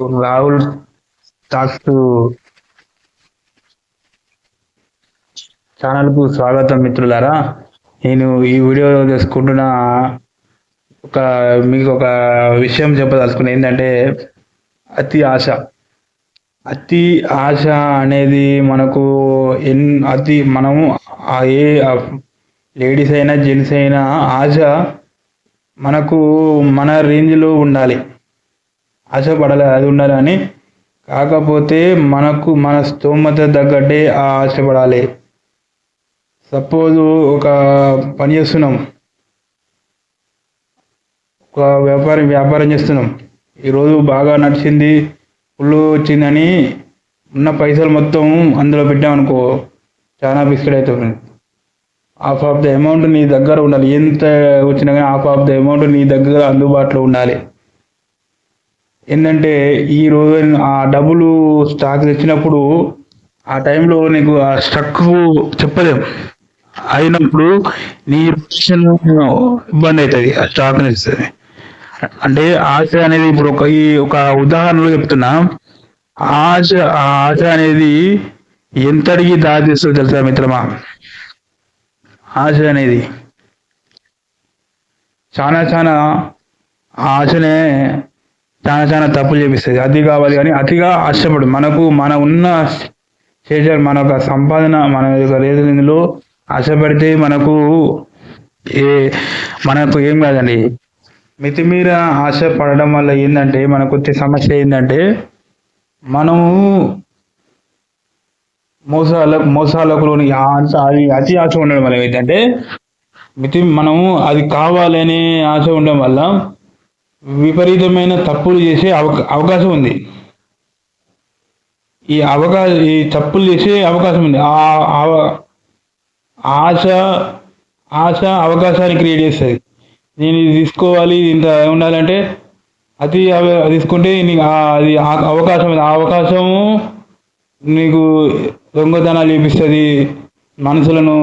Rahul talks ఛానల్కు స్వాగతం మిత్రులారా. నేను ఈ వీడియో చేసుకుంటున్న ఒక మీకు ఒక విషయం చెప్పదలుచుకున్న ఏంటంటే అతి ఆశ. అతి ఆశ అనేది మనకు ఎన్ అతి మనము ఆ ఏ లేడీస్ అయినా జెంట్స్ అయినా ఆశ మనకు మన రేంజ్లో ఉండాలి. ఆశపడాలి అది ఉండాలని. అని కాకపోతే మనకు మన స్తోమత తగ్గట్టే ఆ ఆశపడాలి. సపోజ్ ఒక పని చేస్తున్నాం. ఒక వ్యాపారం వ్యాపారం చేస్తున్నాం. ఈరోజు బాగా నడిచింది ఫుల్ వచ్చిందని ఉన్న పైసలు మొత్తం అందులో పెట్టామనుకో చాలా బిస్కెట్ అవుతుంది హాఫ్ ఆఫ్ ద అమౌంట్ నీ దగ్గర ఉండాలి. ఎంత వచ్చినా కానీ హాఫ్ ఆఫ్ ద అమౌంట్ నీ దగ్గర అందుబాటులో ఉండాలి. ఏంటంటే ఈ రోజు ఆ డబ్బులు స్టాక్ తెచ్చినప్పుడు ఆ టైంలో నీకు ఆ స్టక్ చెప్పలేం. అయినప్పుడు నీ పొజిషన్ ఇబ్బంది అవుతుంది ఆ స్టాక్ ఇస్తుంది అంటే ఆశ అనేది ఇప్పుడు ఒక ఈ ఒక ఉదాహరణలో చెప్తున్నా. ఆశ ఆ ఆశ అనేది ఎంతటికి దారితీస్తుందో తెలుసా మిత్రమా? ఆశ అనేది చాలా చాలా ఆశనే చాలా చాలా తప్పులు చేపిస్తుంది. అది కావాలి కానీ అతిగా ఆశపడు. మనకు మన ఉన్న చేసే మన యొక్క సంపాదన మన యొక్క రేదులో ఆశపడితే మనకు ఏ మనకు ఏం కాదండి. మితిమీర ఆశ పడడం వల్ల ఏంటంటే మనకు వచ్చే సమస్య ఏంటంటే మనము మోసాల మోసాలకు లోని ఆశ అది అతి ఆశ ఉండడం వల్ల ఏంటంటే మితి మనము అది కావాలనే ఆశ ఉండడం వల్ల విపరీతమైన తప్పులు చేసే అవక అవకాశం ఉంది. ఈ అవకాశ ఈ తప్పులు చేసే అవకాశం ఉంది. ఆ ఆశ ఆశ అవకాశాన్ని క్రియేట్ చేస్తుంది. నేను ఇది తీసుకోవాలి ఇంత ఉండాలంటే అది తీసుకుంటే నీకు అది అవకాశం ఉంది. ఆ అవకాశము నీకు దొంగతనాలు చేపిస్తుంది మనుషులను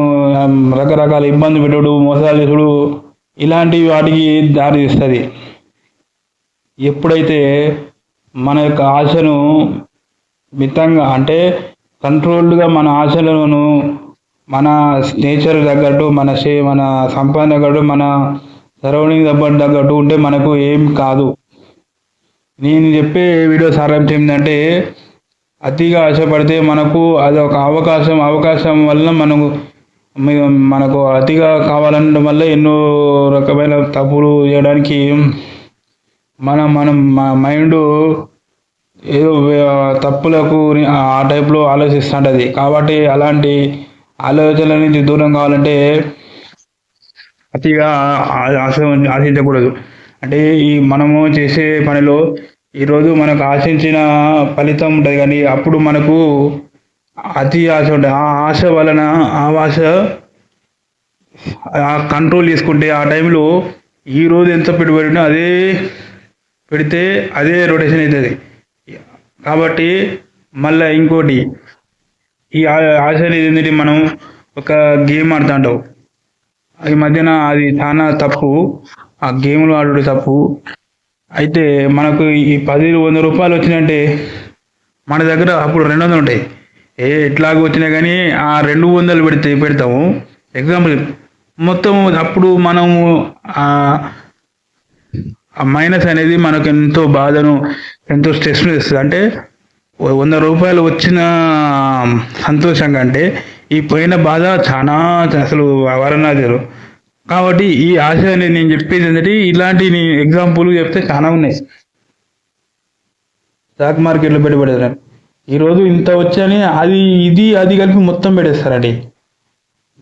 రకరకాల ఇబ్బంది పెట్టుడు మోసాలు చేసుడు ఇలాంటి వాటికి దారి తీస్తుంది. ఎప్పుడైతే మన యొక్క ఆశను మితంగా అంటే కంట్రోల్డ్గా మన ఆశలను మన నేచర్ తగ్గట్టు మన షే మన సంపాదన తగ్గట్టు మన సరౌండింగ్ తగ్గట్టు తగ్గట్టు ఉంటే మనకు ఏం కాదు. నేను చెప్పే వీడియో సారాంశం ఏంటంటే అతిగా ఆశపడితే మనకు అది ఒక అవకాశం అవకాశం వలన మనకు మనకు అతిగా కావాలనడం వల్ల ఎన్నో రకమైన తప్పులు చేయడానికి మన మనం మా మైండ్ ఏదో తప్పులకు ఆ టైప్లో ఆలోచిస్తుంటది. కాబట్టి అలాంటి ఆలోచనల నుంచి దూరం కావాలంటే అతిగా ఆ- ఆశ ఆశించకూడదు. అంటే ఈ మనము చేసే పనిలో ఈరోజు మనకు ఆశించిన ఫలితం ఉంటుంది కానీ అప్పుడు మనకు అతి ఆశ ఉంటుంది. ఆ ఆశ వలన ఆ ఆశ కంట్రోల్ చేసుకుంటే ఆ టైంలో ఈ రోజు ఎంత పెట్టుబడి అదే పెడితే అదే రొటేషన్ అవుతుంది కాబట్టి మళ్ళీ ఇంకోటి ఈ ఆశ అనేది ఏంటంటే మనం ఒక గేమ్ ఆడుతుంటాం ఈ మధ్యన అది చాలా తప్పు. ఆ గేమ్లు ఆడుడు తప్పు. అయితే మనకు ఈ పది వంద రూపాయలు వచ్చినాయంటే మన దగ్గర అప్పుడు రెండు వందలు ఉంటాయి. ఏ ఎట్లాగో వచ్చినా కానీ ఆ రెండు వందలు పెడితే పెడతాము. ఎగ్జాంపుల్ మొత్తం అప్పుడు మనము ఆ మైనస్ అనేది మనకు ఎంతో బాధను ఎంతో స్ట్రెస్ను ఇస్తుంది అంటే వంద రూపాయలు వచ్చిన సంతోషం కంటే ఈ పోయిన బాధ చాలా అసలు వరణాజరు కాబట్టి ఈ ఆశ అనేది నేను చెప్పేది ఏంటంటే ఇలాంటి ఎగ్జాంపుల్ చెప్తే చాలా ఉన్నాయి. స్టాక్ మార్కెట్లో పెట్టుబడి ఈరోజు ఇంత వచ్చని అది ఇది అది కలిపి మొత్తం పెట్టేస్తారండి.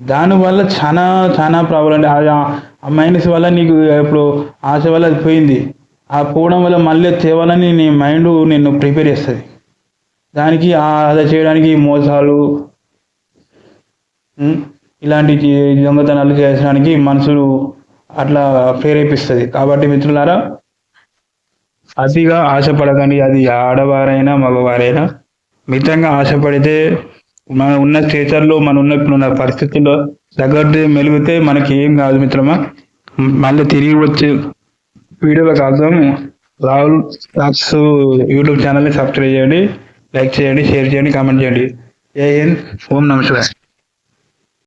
దానివల్ల చాలా చాలా ప్రాబ్లం అంటే ఆ- మైనస్ వల్ల నీకు ఇప్పుడు ఆశ వల్ల అది పోయింది. ఆ పోవడం వల్ల మళ్ళీ తేవాలని నీ మైండ్ నిన్ను ప్రిపేర్ చేస్తుంది. దానికి ఆ- అది చేయడానికి మోసాలు ఇలాంటి దొంగతనాలు చేయడానికి మనుషులు అట్లా ప్రేరేపిస్తుంది. కాబట్టి మిత్రులారా అతిగా ఆశపడకండి. అది ఆడవారైనా మగవారైనా మితంగా ఆశపడితే మన ఉన్న స్టేచర్లో మనం ఉన్న ఇప్పుడున్న పరిస్థితుల్లో తగ్గట్టు మెలిగితే మనకి ఏం కాదు మిత్రమా? మళ్ళీ తిరిగి వచ్చే వీడియోల కోసం రాహుల్ టాక్స్ యూట్యూబ్ ఛానల్ని సబ్స్క్రైబ్ చేయండి లైక్ చేయండి షేర్ చేయండి కామెంట్ చేయండి. జై హింద్. ఓం నమస్కారం